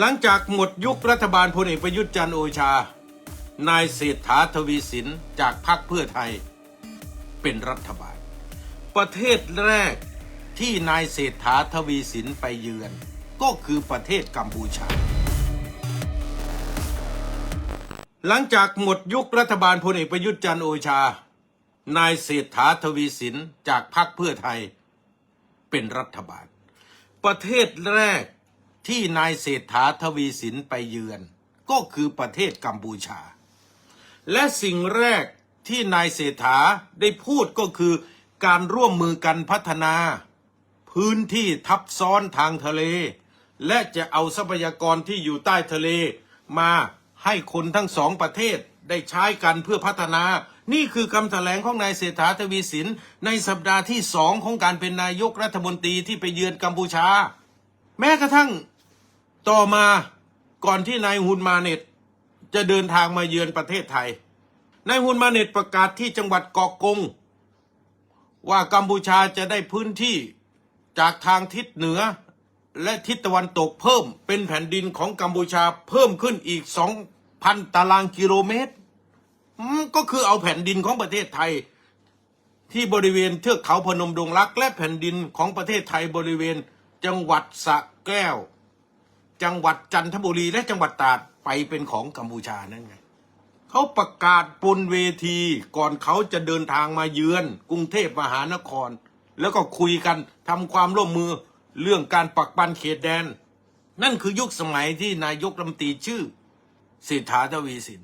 หลังจากหมดยุครัฐบาลพลเอกประยุทธ์จันโอชา นายเศรษฐาทวีสินจากพรรคเพื่อไทย เป็นรัฐบาล ประเทศแรกที่นายเศรษฐาทวีสินไปเยือน ก็คือประเทศกัมพูชา หลังจากหมดยุครัฐบาลพลเอกประยุทธ์จันโอชา นายเศรษฐาทวีสินจากพรรคเพื่อไทย เป็นรัฐบาล ประเทศแรก ที่นายเศรษฐาทวีสินไปเยือน ก็คือประเทศกัมพูชา และสิ่งแรกที่นายเศรษฐาได้พูดก็คือการร่วมมือกันพัฒนา พื้นที่ทับซ้อนทางทะเล และจะเอาทรัพยากรที่อยู่ใต้ทะเล มาให้คนทั้งสองประเทศได้ใช้กันเพื่อพัฒนา นี่คือคำแถลงของนายเศรษฐาทวีสิน ในสัปดาห์ที่สองของการเป็นนายกรัฐมนตรีที่ไปเยือนกัมพูชา แม้กระทั่ง ต่อมาก่อนที่นายฮุนมาเน็ตจะเดินทางมาเยือนประเทศไทย นายฮุนมาเน็ตประกาศที่จังหวัดเกาะกง ว่ากัมพูชาจะได้พื้นที่จากทางทิศเหนือและทิศตะวันตกเพิ่มเป็นแผ่นดินของกัมพูชาเพิ่มขึ้นอีก 2,000 ตารางกิโลเมตร ก็คือเอาแผ่นดินของประเทศไทย ที่บริเวณเทือกเขาพนมดงรัก และแผ่นดินของประเทศไทยบริเวณจังหวัดสระแก้ว จังหวัดจันทบุรีและจังหวัดตราดไปเป็นของกัมพูชานั่นไงเขาประกาศบนเวทีก่อนเขาจะเดินทางมาเยือน กรุงเทพมหานคร แล้วก็คุยกันทำความร่วมมือเรื่องการปักปันเขตแดน นั่นคือยุคสมัยที่นายกรัฐมนตรีชื่อเศรษฐาทวีสิน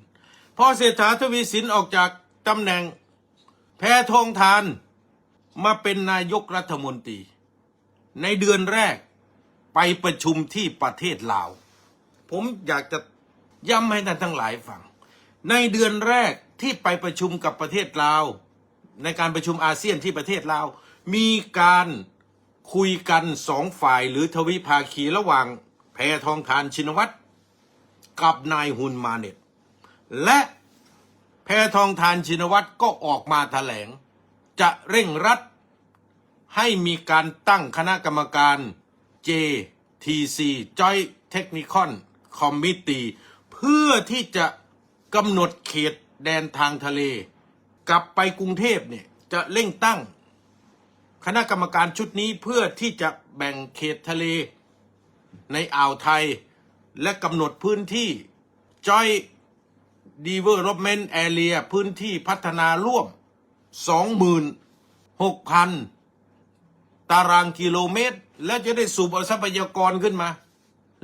พอเศรษฐาทวีสินออกจากตำแหน่งแพทองทานมาเป็นนายกรัฐมนตรี ในเดือนแรก ไปประชุมที่ประเทศลาว ผมอยากจะย้ำให้ท่านทั้งหลายฟัง ในเดือนแรกที่ไปประชุมกับประเทศลาว ในการประชุมอาเซียนที่ประเทศลาว มีการคุยกันสองฝ่ายหรือทวิภาคีระหว่างแพทองทานชินวัตรกับนายฮุนมาเน็ตและแพทองทานชินวัตรก็ออกมาแถลง จะเร่งรัดให้มีการตั้งคณะกรรมการ TC Joint Technical Committee เพื่อที่จะกำหนดเขตแดนทางทะเล กลับไปกรุงเทพเนี่ยจะเร่งตั้ง คณะกรรมการชุดนี้เพื่อที่จะแบ่งเขตทะเล ในอ่าวไทย และกำหนดพื้นที่ Joint Development Area พื้นที่พัฒนาร่วม 26,000 ตารางกิโลเมตร และจะได้สูบเอาทรัพยากรขึ้นมา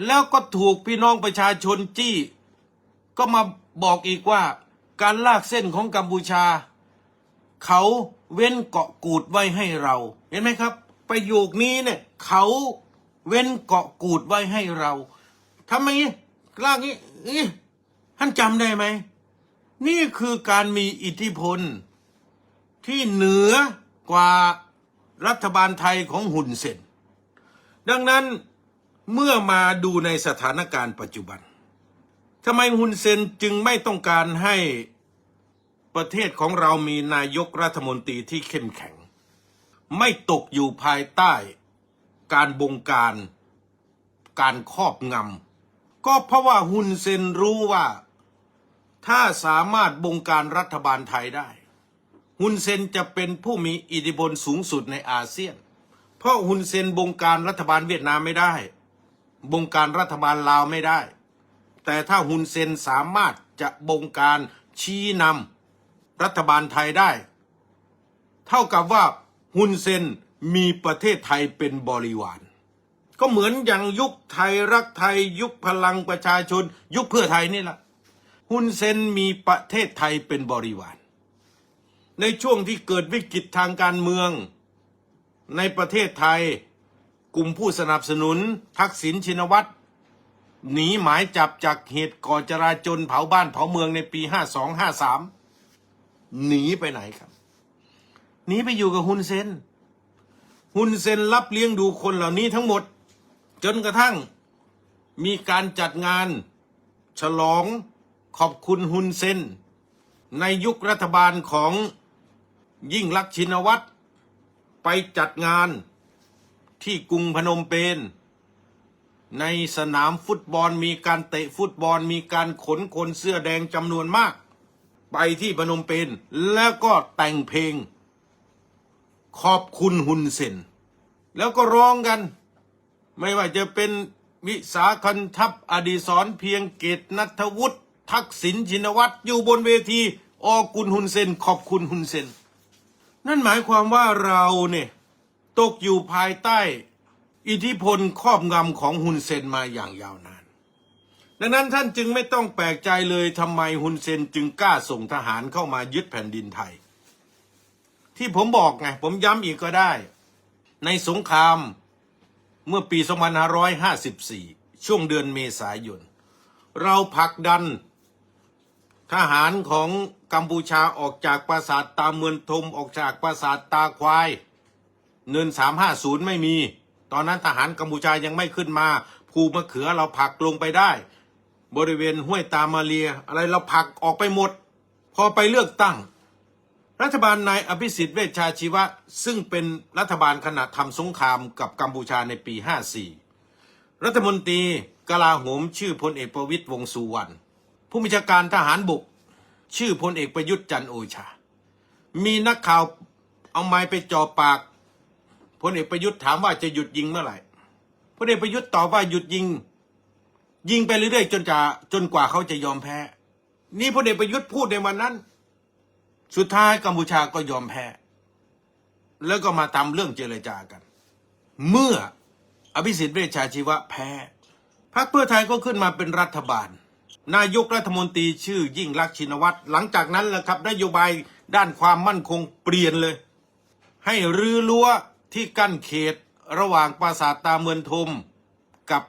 แล้วก็ถูกพี่น้องประชาชนจี้ ก็มาบอกอีกว่าการลากเส้นของกัมพูชา เขาเว้นเกาะกูดไว้ให้เรา เห็นไหมครับ ประโยคนี้เนี่ยเขาเว้นเกาะกูดไว้ให้เราทำไมงี้ลากงี้งี้ท่านจำได้ไหม นี่คือการมีอิทธิพลที่เหนือกว่า รัฐบาลไทยของหุ่นเซนดังนั้นเมื่อมาดูในสถานการณ์ปัจจุบันทำไมฮุนเซนจึงไม่ต้องการให้ประเทศของเรามีนายกรัฐมนตรีที่เข้มแข็ง ไม่ตกอยู่ภายใต้การบงการการครอบงำก็เพราะว่าฮุนเซนรู้ว่าถ้าสามารถบงการรัฐบาลไทยได้ ฮุนเซนจะเป็นผู้มีอิทธิพลสูงสุดในอาเซียน เพราะฮุนเซนบงการรัฐบาลเวียดนามไม่ได้ บงการรัฐบาลลาวไม่ได้ แต่ถ้าฮุนเซนสามารถจะบงการชี้นำรัฐบาลไทยได้ เท่ากับว่าฮุนเซนมีประเทศไทยเป็นบริวาร ก็เหมือนอย่างยุคไทยรักไทยยุคพลังประชาชน ยุคเพื่อไทยนี่แหละฮุนเซนมีประเทศไทยเป็นบริวาร ในช่วงที่เกิดวิกฤตทางการเมือง ในประเทศไทย กลุ่มผู้สนับสนุน ทักษิณชินวัตรหนีหมายจับจากเหตุก่อจราจนเผาบ้านเผาเมืองในปี 5253 หนีไปไหนครับ หนีไปอยู่กับฮุนเซนฮุนเซนรับเลี้ยงดูคนเหล่านี้ทั้งหมด จนกระทั่งมีการจัดงาน ฉลองขอบคุณฮุนเซนในยุครัฐบาลของ ยิ่งลักษณ์ชินวัตรไปจัดงานที่กรุงพนมเปญในสนามฟุตบอลมีการเตะฟุตบอลมีการขนคนเสื้อแดงจำนวนมาก ไปที่พนมเปญแล้วก็แต่งเพลง ขอบคุณฮุนเซนแล้วก็ร้องกัน ไม่ว่าจะเป็นวิสาคันทัพอดีศรเพียงเกตนัทวุฒิทักษิณชินวัตรอยู่บนเวทีออกุลฮุนเซนขอบคุณฮุนเซน นั่นหมายความว่าเราเนี่ยตกอยู่ภายใต้อิทธิพลครอบงำของฮุนเซนมาอย่างยาวนาน ดังนั้นท่านจึงไม่ต้องแปลกใจเลยทำไมฮุนเซนจึงกล้าส่งทหารเข้ามายึดแผ่นดินไทย ที่ผมบอกไงผมย้ำอีกก็ได้ ในสงครามเมื่อปี 2554 ช่วงเดือนเมษายน เราผลักดันทหารของ กัมพูชาออกจากปราสาทตาเมือนทมออกจากปราสาทตาควายเนิน350ไม่มี ตอนนั้นทหารกัมพูชายังไม่ขึ้นมาภูมะเขือเราผลักลงไปได้ บริเวณห้วยตามาเลีย อะไรเราผลักออกไปหมด พอไปเลือกตั้ง รัฐบาลนายอภิสิทธิ์เวชชาชีวะ ซึ่งเป็นรัฐบาลขณะทำสงครามกับกัมพูชาในปี 54 รัฐมนตรีกลาโหมชื่อพลเอกประวิตยวงสุวรรณผู้บัญชาการทหารบก ชื่อพลเอกประยุทธ์จันโอชา มีนักข่าวเอาไม้ไปจ่อปากพลเอกประยุทธ์ถามว่าจะหยุดยิงเมื่อไหร่พลเอกประยุทธ์ตอบว่าหยุดยิง ยิงไปเรื่อยๆจนจะจนกว่าเขาจะยอมแพ้ นี่พลเอกประยุทธ์พูดในวันนั้น สุดท้ายกัมพูชาก็ยอมแพ้ แล้วก็มาทำเรื่องเจรจากัน เมื่ออภิสิทธิ์เวชชาชีวะแพ้พรรคเพื่อไทยก็ขึ้นมาเป็นรัฐบาล นายกรัฐมนตรีชื่อยิ่งรักษินวัตรหลังจากนั้นแหละครับนโยบายด้านความมั่นคงเปลี่ยนเลย ให้รื้อรั้วที่กั้นเขตระหว่างปราสาทตาเมือนทม กับ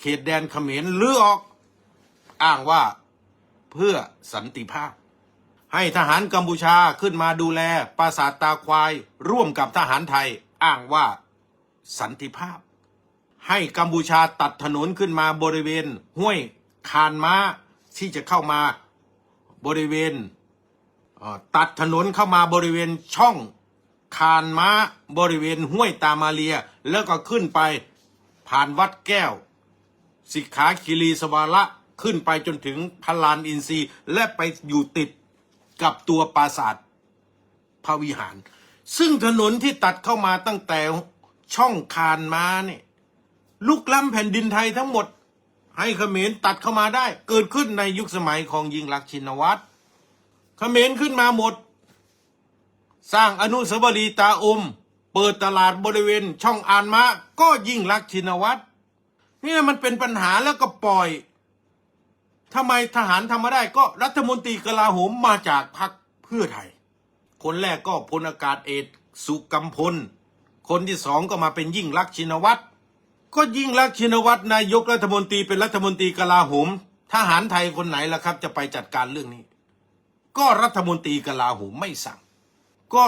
เขตแดนเขมรรื้อออกอ้างว่าเพื่อสันติภาพ ให้ทหารกัมพูชาขึ้นมาดูแลปราสาทตาควาย ร่วมกับทหารไทยอ้างว่าสันติภาพ ให้กัมพูชาตัดถนนขึ้นมาบริเวณ ห้วย คานม้าที่จะเข้ามาบริเวณตัดถนนเข้ามาบริเวณช่องคานม้าบริเวณห้วยตามาเลีย แล้วก็ขึ้นไปผ่านวัดแก้ว สิกขาคิรีสวาระขึ้นไปจนถึงพลานอินทรีย์และไปอยู่ติดกับตัวปราสาทพระวิหาร ซึ่งถนนที่ตัดเข้ามาตั้งแต่ช่องคานม้าเนี่ยลุกล้ำแผ่นดินไทยทั้งหมด ให้เขมรตัดเข้ามาได้ เกิดขึ้นในยุคสมัยของยิงลักษณ์ชินวัตรเขมรขึ้นมาหมด สร้างอนุสาวรีย์ตาอม เปิดตลาดบริเวณช่องอานมาก็ยิ่งลักษณ์ชินวัตรนี่มันเป็นปัญหาแล้วก็ปล่อยทำไมทหารทำมาได้ก็รัฐมนตรีกลาโหมมาจากพรรคเพื่อไทย คนแรกก็พลอากาศเอกสุกัมพล คนที่สองก็มาเป็นยิ่งลักษณ์ชินวัตร ก็ยิ่งลักชินวัตรนายกรัฐมนตรีเป็นรัฐมนตรีกลาโหมทหารไทยคนไหนล่ะครับ จะไปจัดการเรื่องนี้ ก็รัฐมนตรีกลาโหมไม่สั่ง ก็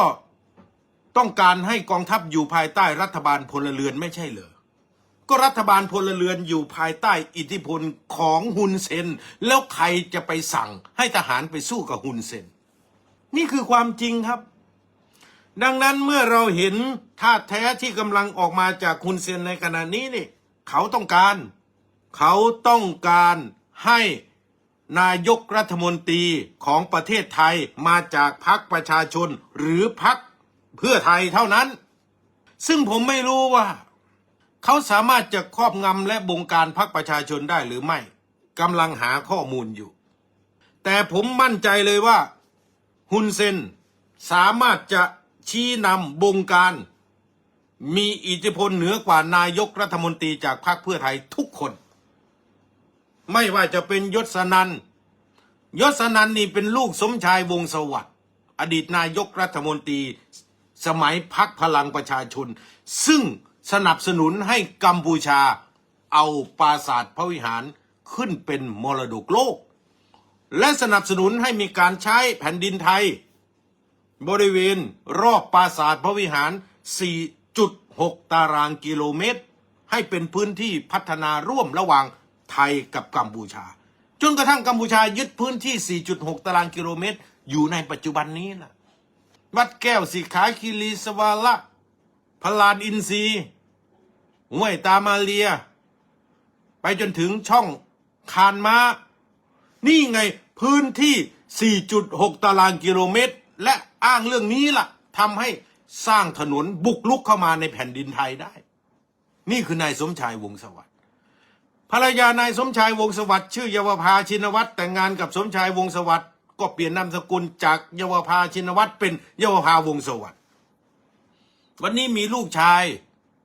ต้องการให้กองทัพอยู่ภายใต้รัฐบาลพลเรือนไม่ใช่เหรอก็รัฐบาลพลเรือนอยู่ภายใต้อิทธิพลของฮุนเซน แล้วใครจะไปสั่งให้ทหารไปสู้กับฮุนเซน นี่คือความจริงครับ ดังนั้นเมื่อเราเห็นท่าแท้ที่กำลังออกมาจากฮุนเซนในขณะนี้นี่ เขาต้องการ เขาต้องการให้นายกรัฐมนตรีของประเทศไทยมาจากพรรคประชาชนหรือพรรคเพื่อไทยเท่านั้น ซึ่งผมไม่รู้ว่า เขาสามารถจะครอบงำและบงการพรรคประชาชนได้หรือไม่กำลังหาข้อมูลอยู่ แต่ผมมั่นใจเลยว่า ฮุนเซนสามารถจะ ชี้นำบงการ มีอิทธิพลเหนือกว่านายกรัฐมนตรีจากพรรคเพื่อไทยทุกคน ไม่ว่าจะเป็นยศนันยศนันนี่เป็นลูกสมชายวงสวัสดิ์อดีตนายกรัฐมนตรีสมัยพักพลังประชาชน ซึ่งสนับสนุนให้กัมพูชาเอาปราสาทพระวิหารขึ้นเป็นมรดกโลก และสนับสนุนให้มีการใช้แผ่นดินไทย บริเวณรอบปราสาทพระวิหาร 4.6 ตารางกิโลเมตร ให้เป็นพื้นที่พัฒนาร่วมระหว่างไทยกับกัมพูชา จนกระทั่งกัมพูชายึดพื้นที่ 4.6 ตารางกิโลเมตร อยู่ในปัจจุบันนี้ล่ะ วัดแก้วสีขาคิรีสวาระพลานอินทรีย์ห้วยตามาเลีย ไปจนถึงช่องคานม้า นี่ไงพื้นที่ 4.6 ตารางกิโลเมตร และ อ้างเรื่องนี้ล่ะทำให้สร้างถนนบุกลุกเข้ามาในแผ่นดินไทยได้ นี่คือนายสมชายวงศสวัสดิ์ภรรยานายสมชายวงศสวัสดิ์ชื่อเยาวภาชินวัตรแต่งงานกับสมชายวงศสวัสดิ์ก็เปลี่ยนนามสกุลจากเยาวภาชินวัตรเป็นเยาวภาวงศสวัสดิ์วันนี้มีลูกชาย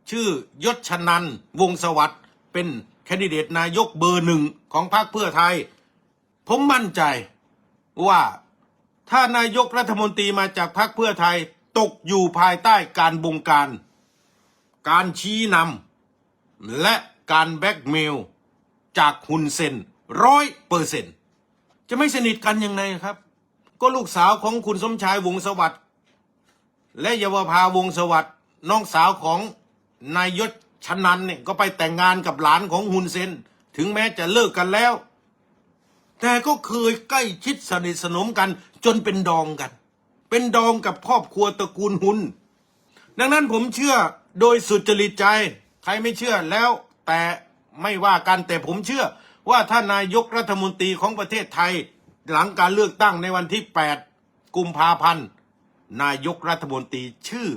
ชื่อยศชนันวงศสวัสดิ์เป็นแคนดิเดตนายกเบอร์หนึ่งของพรรคเพื่อไทย ผมมั่นใจว่า ถ้านายกรัฐมนตรีมาจากพรรคเพื่อไทยตกอยู่ภายใต้การบงการ การชี้นำและการแบ็กเมลจากฮุนเซนร้อยเปอร์เซ็นจะไม่สนิทกันยังไงครับ ก็ลูกสาวของคุณสมชายวงศสวัสด์และเยาวภาวงศสวัสด์น้องสาวของนายยศชนันเนี่ยก็ไปแต่งงานกับหลานของฮุนเซนถึงแม้จะเลิกกันแล้ว แต่ก็เคยใกล้ชิดสนิทสนมกัน จนเป็นดองกัน เป็นดองกับครอบครัวตระกูลหุนดังนั้นผมเชื่อโดยสุจริตใจ ใครไม่เชื่อแล้วแต่ไม่ว่ากันแต่ผมเชื่อว่าถ้านายกรัฐมนตรีของประเทศไทย หลังการเลือกตั้งในวันที่ 8 กุมภาพันธ์นายกรัฐมนตรีชื่อ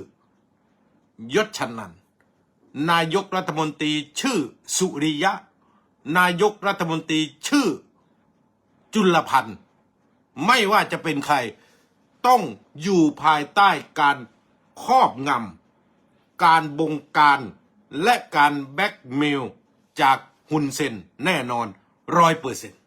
ยศชนันนายกรัฐมนตรีชื่อสุริยะ นายกรัฐมนตรีชื่อ จุลพันธ์ไม่ว่าจะเป็นใคร ต้องอยู่ภายใต้การครอบงำการบงการและการแบ็กเมลจากฮุนเซนแน่นอนร้อยเปอร์เซ็นต์